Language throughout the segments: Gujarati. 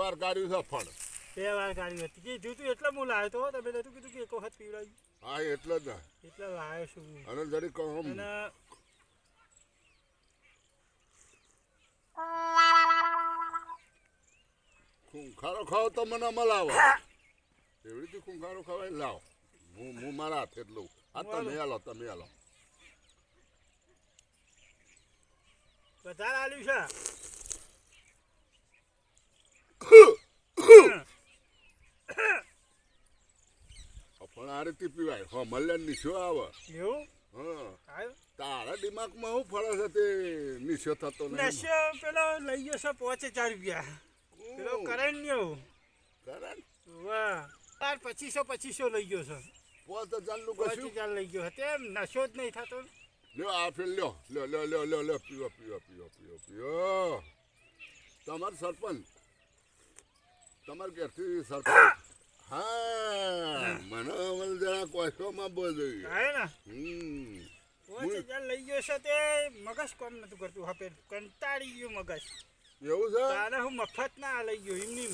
વાર કાઢ્યું છે ફળ બે વાર કાઢ્યું હતું. કીધું તું એટલે હું લાવ્યો તો તમે નતું કીધું કે એક વખત પીવડાવ્યું. હા એટલે જ. એટલે લાવ્યો છું અને જરી કહો અને ખૂંખારો ખાવ તો મને મલાવો એવી રીતે ખૂંખારો ખવાય લાવ. હું હું મારા હાથે જ લઉં. આ તમે હાલો તમે હાલો. વધારે આલ્યું છે? પણ આ રીતે પીવાય. હો મળે નીચો આવે? એવું? તારા દિમાગમાં હું ફરક છે તે? નીચો થતો નહીં. નશો પેલો લઈ ગયો છે પોચે ચાર રૂપિયા. પેલો કરે ને કરણ? વાહ. તાર પચીસો પચીસો લઈ ગયો છે. પોત હજારનું નું કશું હજાર લઈ ગયો છે. તેમ નશો જ નહીં થતો લ્યો આ ફેર લ્યો. લ્યો લ્યો લ્યો લ્યો લ્યો પીવો પીવો પીવો પીવો પીવો. તમાર સરપંચ. તમાર ઘેરથી સરપંચ હા મને મને જરા કોશોમાં બોલ જોઈએ. આવે ને. હમ. લઈ ગયો છે તે મગજ કોમ નતું કરતું હવે કંટાળી ગયું મગજ. એવું છે? તારે હું મફત ના લઈ ગયો એમની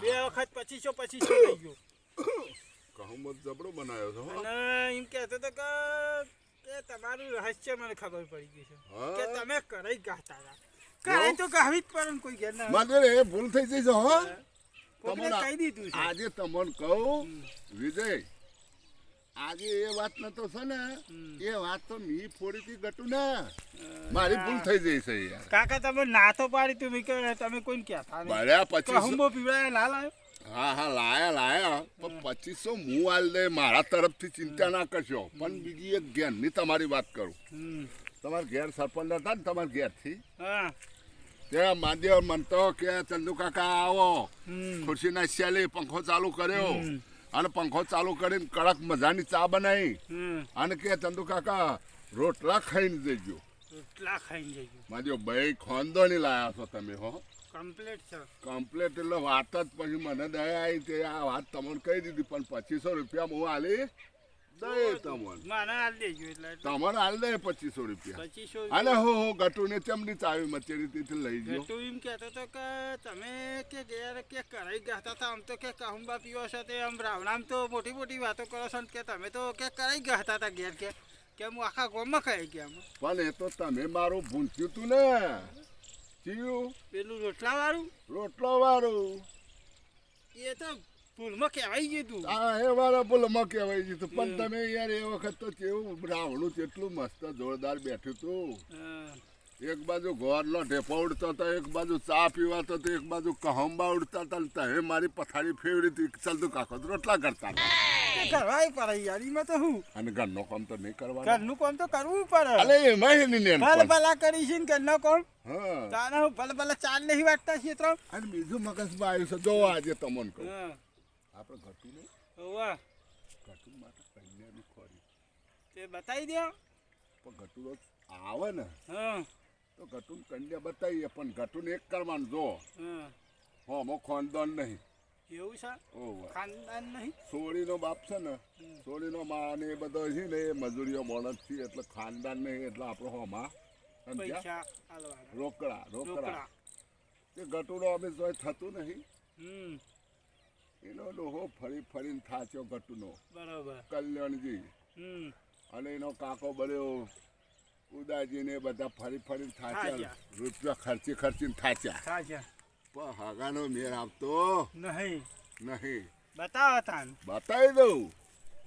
બે વખત પચીસો પચીસો લઈ ગયો. કહું મત જબડો બનાવ્યો છો હો. અને એમ કહેતો હતો કે તમારું રહસ્ય મને ખબર પડી ગઈ છે. હા? કે તમે કરાઈ ગાતા હતા. કરાઈ તો ગાવી જ પડે કોઈ ઘેર ના મારે ભૂલ થઈ જઈ છે હો. તમને કહી દીધું છે. આજે તમને કહું વિજય આજે એ વાત ન તો છે ને એ વાત તો મી ફોડી થી ગટું ને મારી ભૂલ થઈ જઈ છે યાર કાકા તમે ના તો પાડી તું કે તમે કોઈને કહેતા બળ્યા પછી કહુંબો પીવડાય લાલ આવ્યો? હા હા લાયા લાયા. પણ પચીસો હું હાલ દે મારા તરફથી ચિંતા ના કરશો. પણ બીજી એક ઘેરની તમારી વાત કરું. તમારા ઘેર સરપંચ હતા ને તમારા ઘેરથી? હા. ત્યાં માધ્યમ મનતો કે ચંદુ કાકા આવો. ખુરશીના શેલી પંખો ચાલુ કર્યો. અને પંખો ચાલુ કરીને કડક મજાની ચા બનાવી અને કે ચંદુ કાકા રોટલા ખાઈને જજો. રોટલા ખાઈને જઈજો માજો ભાઈ નહીં લાયા છો તમે હો. કમ્પ્લીટ છે. કમ્પ્લીટ એટલે વાત જ પછી મને દયા આવી તે આ વાત તમને કહી દીધી પણ પચીસો રૂપિયા હું હાલી દે તમને. મને હાલ દેજો એટલે એટલે. હાલ દે પચીસો રૂપિયા. પચીસો અને હો હો ગટુને ચમની ચાવી મચેરી તેથી લઈ ગયો. તું એમ કહેતો તો કે તમે કે ગેર કે કરાઈ ગયા હતા આમ તો કે કહુંબા પીવો છો તે આમ રાવણામ તો મોટી મોટી વાતો કરો છો કે તમે તો કે કરાઈ ગયા હતા ઘેર કે. કે હું આખા ગામમાં ખાઈ ગયા. પણ એ તો તમે મારું ભૂંચ્યું તું ને. ચિયું. પેલું રોટલા વાળું રોટલો વાળું. એ તો કહેવાય ગયું આ એ વાળા બોલમાં કહેવાય છે પણ તમે યાર એ વખત તો કેવું રાવણું કેટલું મસ્ત જોરદાર બેઠું તું. એક બાજુ ગોરલો ઢેપો ઉડતો હતો એક બાજુ ચા પીવાતો હતો એક બાજુ કહંબા ઉડતા હતા તમે મારી પથારી ફેવડી હતી ચાલતું કાકો રોટલા કરતા કરવાય પડે યાર એમાં તો હું? અને ઘરનો કામ તો નહીં કરવાનું. ઘરનું કામ તો કરવું પડે. અલે એમાં નેન ભલે. ભલા કરી છે ને ઘરનો કામ. હા. તાને હું ભલે ભલે ચાલ નહીં વાટતા છે તો અને બીજું મગજમાં આવ્યું છે જો આજે તમને કહું. હા. આપણે ઘટું નહીં. હોવે. ઘટું માટે કન્યાની ખોરી. તે બતાવી દો પણ ઘટું આવે ને. હા. તો ઘટું કન્યા બતાવીએ પણ ઘટું એક કરવાનું જો હા. મો ખાનદાન નહીં. એવું છે? ખાનદાન નહીં? સોળીનો બાપ છે ને સોળીનો માં ને એ બધો છે ને એ મજૂરીઓ મોડત છે એટલે ખાનદાન નહીં એટલે આપણો હોમાં? રોકડા રોકડા. એ ગટુડો અમે જોઈ થતું નહીં. હમ. એનો ડોહો ફરી ફરીને થાચ્યો ગટુનો બરાબર. કલ્યાણજી. અને એનો કાકો બળ્યો ઉદાજીને બધા ફરી ફરીને થાચ્યા. રૂપિયા ખર્ચી ખર્ચીને થાચ્યા. પણ હગાનો મેળ આવતો. નહીં. નહીં. બતાવો તાન. બતાવી દઉં.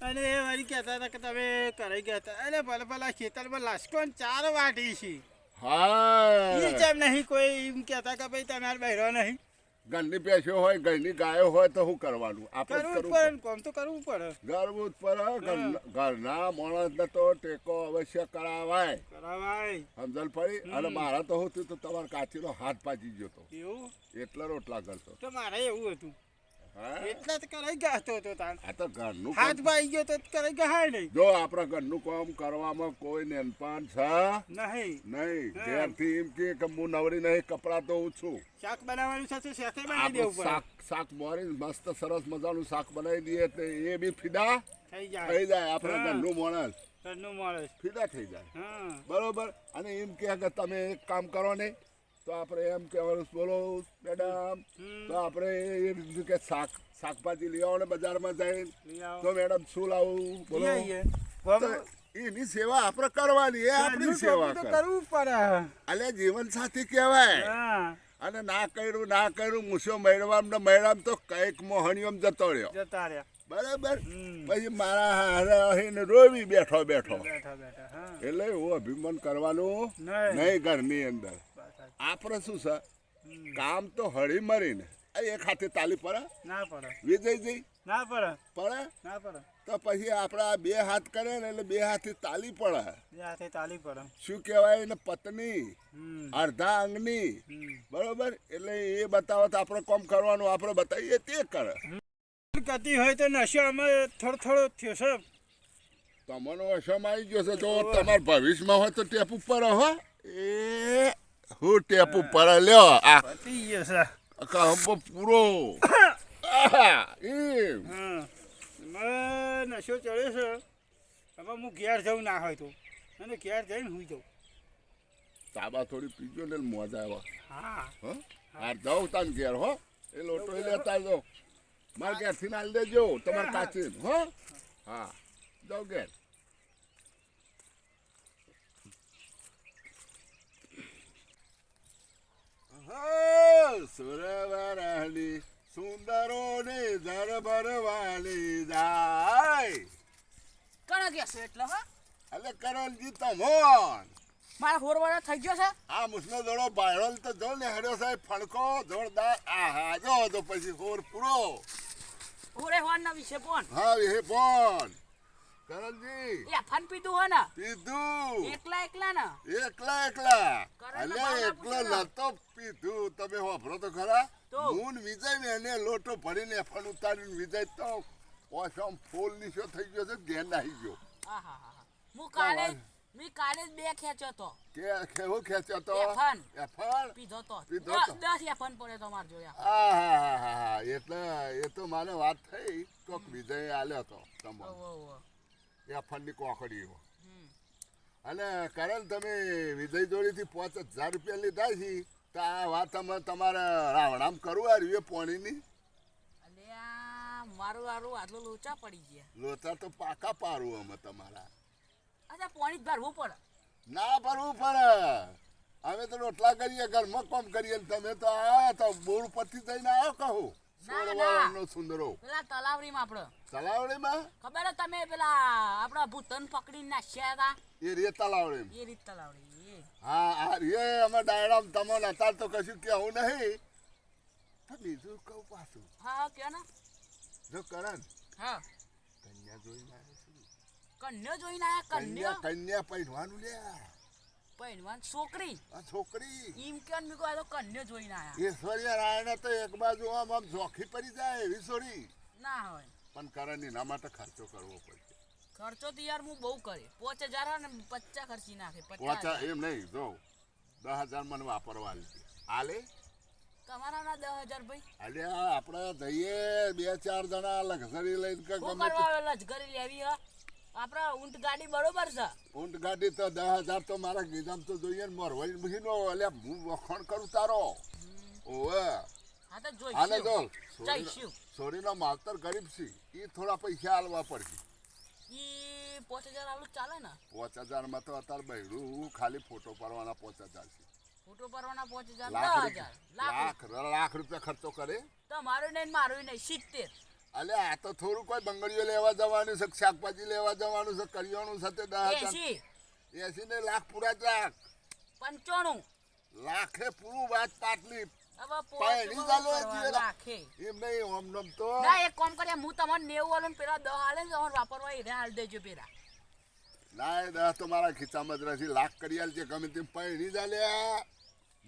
અને એ વળી કહેતા હતા કે તમે કરાઈ ગયા હતા. અરે ભલે ભલે ખેતરમાં લાસકો ચાર વાટી છે. એ હા જેમ નહીં કોઈ એમ કહેતા કે ભાઈ તમારે બહેરો નહીં. ઘરની પેશો હોય ઘરની ગાયો હોય તો શું કરવાનું? આપણે કરવું પડે કોમ તો કરવું પડે. ગરવું જ પડે. ઘરના- માણસને તો ટેકો અવશ્ય કરાવાય. કરાવાય. સમજણ પડી? અને મારા તો હું થયું? તો તમારા કાચીનો હાથ પાજી ગયો તો. એવું? એટલા રોટલા કરતો તો મારે એવું હતું. એટલા તો કરાઈ ગયા હતો તાન. આ તો ઘરનું હાથ ભાઈ ગયો તો કરાઈ ગયા નહીં. જો આપણા ઘરનું કામ કરવામાં કોઈ નેનપાન છે? નહીં. નહીં. ઘેરથી એમ કે કે હું નવરી નહીં કપડાં તો હું છું. શાક બનાવવાનું છે તો શાકે બનાવી દેવું પડે. શાક શાક મોરી મસ્ત સરસ મજાનું શાક બનાવી દઈએ તો એ બી ફીદા થઈ થઈ જાય આપણા ઘરનું માણસ ઘરનું માણસ ફીદા થઈ જાય. હા. બરોબર? અને એમ કે કે તમે એક કામ કરો ને તો આપણે એમ કહેવાનું બોલો મેડમ. તો આપણે એ બીજું કે શાક શાકભાજી લઈ આવો ને બજારમાં જઈને. તો મેડમ શું લાવું? બોલો. એની સેવા આપણે કરવાની એ આપણી સેવા કરવું પડે. અલે જીવન સાથી કહેવાય અને ના કર્યું ના કર્યું મૂછો મેળવામ ને મેળવામ તો કંઈક મોહણીઓમ જતો રહ્યો. જતા રહ્યા. બરાબર. પછી મારા હારે રોવી બેઠો બેઠો. એટલે એવું અભિમાન કરવાનું નહીં. ઘરની અંદર. આપણે શું છે? કામ તો હળી મરીને. એક હાથે તાલી પડે? ના પડે. વિજયજી ના પડે. પડે? ના પડે. તો પછી આપણા બે હાથ કરે ને એટલે બે હાથે તાલી પડે. બે હાથે તાલી પડે. શું કહેવાય? એને પત્ની અર્ધા અંગની બરોબર? એટલે એ બતાવો તો આપણે કોમ કરવાનું આપણે બતાવીએ તે કરે. કરતી હોય તો નશો અમે થોડો થોડો થયો છે. તમારો નશો આવી ગયો છે. તો તમારા ભવિષ્યમાં હોય તો ટેપ ઉપર હો. એ હું ટેપ ઉપર લ્યો આ પતી ગયો છે કહો પૂરો આહા, હા એમાં નશો ચડ્યો છે હવે હું ઘેર જવું ના હોય તો અને ઘેર જઈને હું જઉં તાબા થોડી પીજો ને મોજા આવ્યા હા હા જાઉં તાન ઘેર હો એ લોટો લેતા જાઓ મારે ઘેરથી ના લેજો તમારે કાચી હો હા જાઓ ઘેર હો, સુરવરાની સુંદરો ને ધર ભરવાની જાય. કણ ગયા છે એટલે હા? એટલે કરણજી તમોન મારા હોરવાળા થઈ ગયો છે? આ મુસનો દોડો બાયરોલ તો જો ને હેડ્યો સાહેબ ફણકો જોરદાર આહા જો તો પછી હોર પૂરો. હોરે હોવાના વિશે પણ હા વિશે પણ કરણજી. એ ફન પીધું હો ને? પીધું. એકલા એકલા ને? એકલા એકલા કરણ અલે બાવલા એકલો પૂછેલા. નતો પીધું તમે હોભરો તો ખરા તો? મૂન વિજય ને એને લોટો ભરીને ફળ ઉતારીને વિદાય તો ઓસમ ફૂલ નીચો થઈ ગયો છે ઘેર આવી ગયો. હા હા હું કાલે મી કાલે બે ખેંચ્યો તો. કે કેવો ખેંચ્યો તો? એફન. એફન પીધો તો. પીધો તો? દસ એફન પડે તો માર જોયા આહાહાહા, એટલે એ તો મારે વાત થઈ કોક વિજય આલ્યો તો તમો ઓવો ઓવો કોકડી હો અને કરણ તમે વિજય જોડીથી પાંચ હજાર રૂપિયા લીધા છે તો આ વાત અમે તમારે રાવણામ કરવું આ રહ્યું પોણીની? મારું આરું આટલું લોચા પડી ગયા. લોચા તો પાકા પારું અમે તમારા. અચ્છા પાણી જ ભરવું પડે. ના ભરવું પડે. અમે તો રોટલા કરીએ ઘરમાં કોમ કરીએ તમે તો આ તો બોર પરથી થઈને આવો કહું. સુંદરો. પેલા તલાવરીમાં આપણે. તલાવડીમાં? ખબર હે તમે પેલા આપણા ભૂતન પકડી નાખ્યા હતા? એ રે તલાવડી એ રીત તલાવડી હા રે અમે ડાયરામ તમને અત્યારે તો કશું કહેવું નહીં. બીજું કહું પાછું. હા કે ને? જો કરણ. હા. કન્યા જોઈને કન્યો જોઈને આયા? કન્યા? કન્યા પહેરવાનું લે પહેરવાન? છોકરી? આ છોકરી. ઈમ કે મી આ તો કન્યા જોઈને આયા. ઈશ્વરીય રાયણે તો એક બાજુ આમ આમ જોખી પડી જાય એવી સોરી ના હોય. પણ કરણ એના માટે ખર્ચો કરવો પડશે. ખર્ચો તો યાર હું બહુ કરે પોચ હજાર હોય ને પચાસ ખર્ચી નાખે પચાસ એમ નહીં જો દસ હજાર મને વાપરવા હાલે તમારા ના દસ હજાર ભાઈ. હાલે આપણે જઈએ બે ચાર જણા લક્ઝરી લઈને કે ગમે તે લેવી હ? આપણે ઊંટ ગાડી બરોબર છે. ઊંટ ગાડી તો દસ હજાર તો મારા ગીધામ તો જોઈએ ને એટલે હું વખાણ કરું તારો. ઓવે. હા તો હાલે જો જોઈશું. જઈશું સોરીનો માવતર ગરીબ છે. એ થોડા પૈસા આલવા પડશે. પોચ પાંચ હજાર આવું ચાલે ને? પાંચ હજારમાં તો અત્યારે બૈરું ખાલી ફોટો પાડવાના પાંચ હજાર છે. ફોટો ભરવાના પાંચ હજાર દસ હજાર લાખ લાખ લાખ રૂપિયા ખર્ચો કરે. તમારું નહીં મારું નહીં સિત્તેર. અલે આ તો થોડું કોઈ બંગડીઓ લેવા જવાનું છે શાકભાજી લેવા જવાનું છે કરિયાણું સાથે દસ હજાર. એસી ને લાખ પૂરા જ રાખ પંચાણું. લાખે પૂરું વાત પાટલી. લાખે ના કરે તો મારા જ લાખ ગમે તેમ પૈણી ચાલ્યા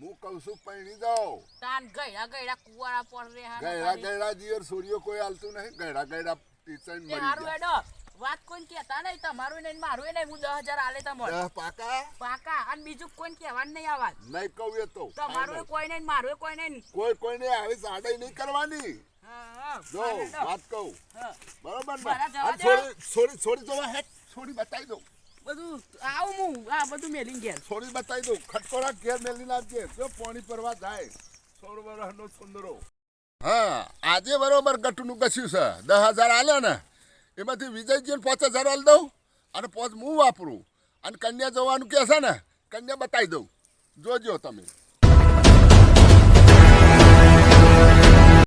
હું કહું છું પૈણી જાઓ. તાન ગયડા ગયડા કુવાડા પર રે ગયડા ગયડા સૂર્ય કોઈ હાલતું નહીં. ગયડા ગયડા ટીચર મરી હારું ગયા. વાત કોઈ કહેતા નહીં તમારું નહીં મારું નહીં હું દસ હજાર આલે તમારે પાકા? પાકા અને બીજું કોઈ કહેવાનું નહીં આવાજ. નહીં કહું એ તો. તમારું કોઈ નહીં મારું કોઈ નહીં કોઈ કોઈને આવી સાડાઈ નહીં કરવાની. હા હા. જો વાત કહું. બરોબર ને. છોડી છોડી છોડી જોવા હેટ છોડી બતાવી દો બધું આવું હું આ બધું મેલીને ઘેર. થોડી બતાવી દઉં. ખટકોડા ઘેર મેલી નાખજે જો પાણી પરવા જાય. સોળ વર્ષનો સુંદરો. હા, આજે બરોબર ગટુનું કસ્યું છે. દસ હજાર આલ્યા ને. એમાંથી વિજયજીને પાંચ હજાર આલી દઉં અને પાંચ હું વાપરું. અને કન્યા જવાનું કહે ને, કન્યા બતાવી દઉં. જોજો તમે.